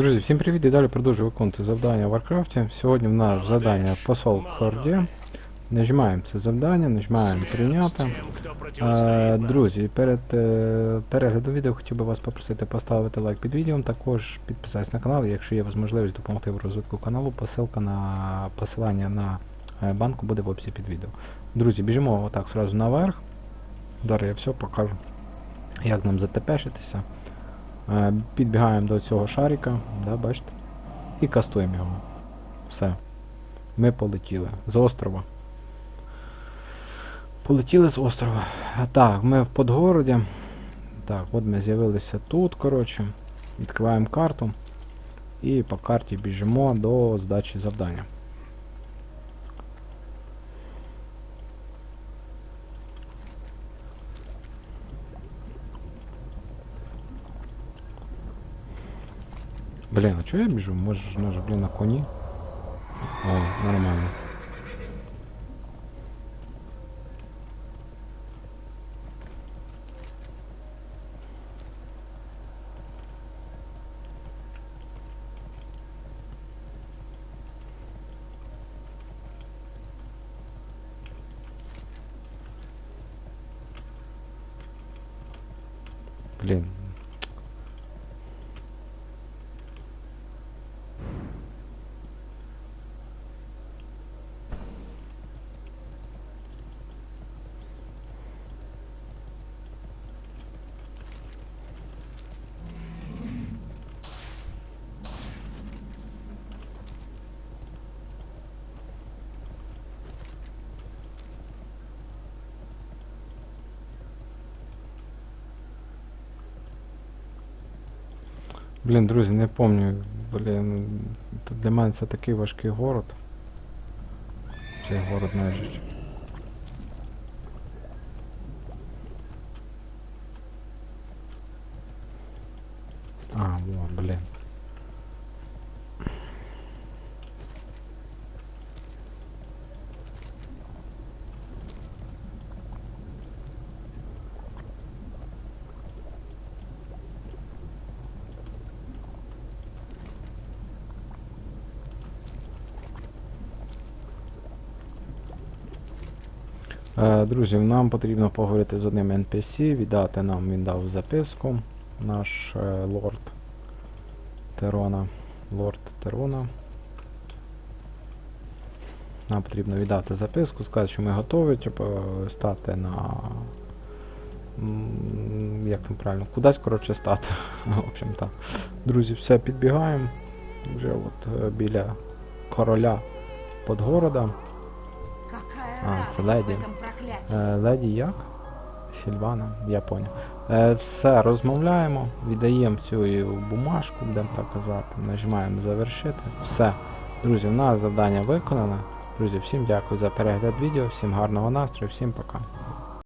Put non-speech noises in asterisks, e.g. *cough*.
Друзі, всім привіт і далі продовжую виконувати завдання в Варкрафті. Сьогодні в нас завдання посол Хорді. Нажимаємо це завдання, нажимаємо прийняти. Е, друзі, перед е, переглядом відео хотів би вас попросити поставити лайк під відео, також підписатись на канал, якщо є можливість допомогти в розвитку каналу, посилка на посилання на е, банку буде в описі під відео. Друзі, біжимо отак сразу наверх. Зараз я все покажу, як нам затепешитися. Е, Підбігаємо до цього шарика, да, бачите? І кастуємо його. Все. Ми полетіли з острова. Полетіли з острова. Так, ми в Подгороді. Так, от ми з'явилися тут, коротше. Відкриваємо карту. І по карті біжимо до здачі завдання. Блін, а чого я біжу? Може ж наш, блін, на коні? О, нормально. Блін. Блін, друзі, не пам'ятаю. Блін, для мене це такий важкий город. Цей город нежить. А, во, блін. Друзі, нам потрібно поговорити з одним NPC, віддати нам, він дав записку, наш е, лорд Терона. Лорд Терона. Нам потрібно віддати записку, сказати, що ми готові, типу, стати на. Як там правильно? Кудись, коротше, стати. *laughs* В общем так. Друзі, все, підбігаємо. Вже от е, біля короля Подгорода. А, це проклятии. Е, Леді як? Сільвана, я поняв. Е, все, розмовляємо, віддаємо цю бумажку, будемо так казати, нажимаємо завершити. Все. Друзі, у нас завдання виконане. Друзі, всім дякую за перегляд відео, всім гарного настрою, всім пока.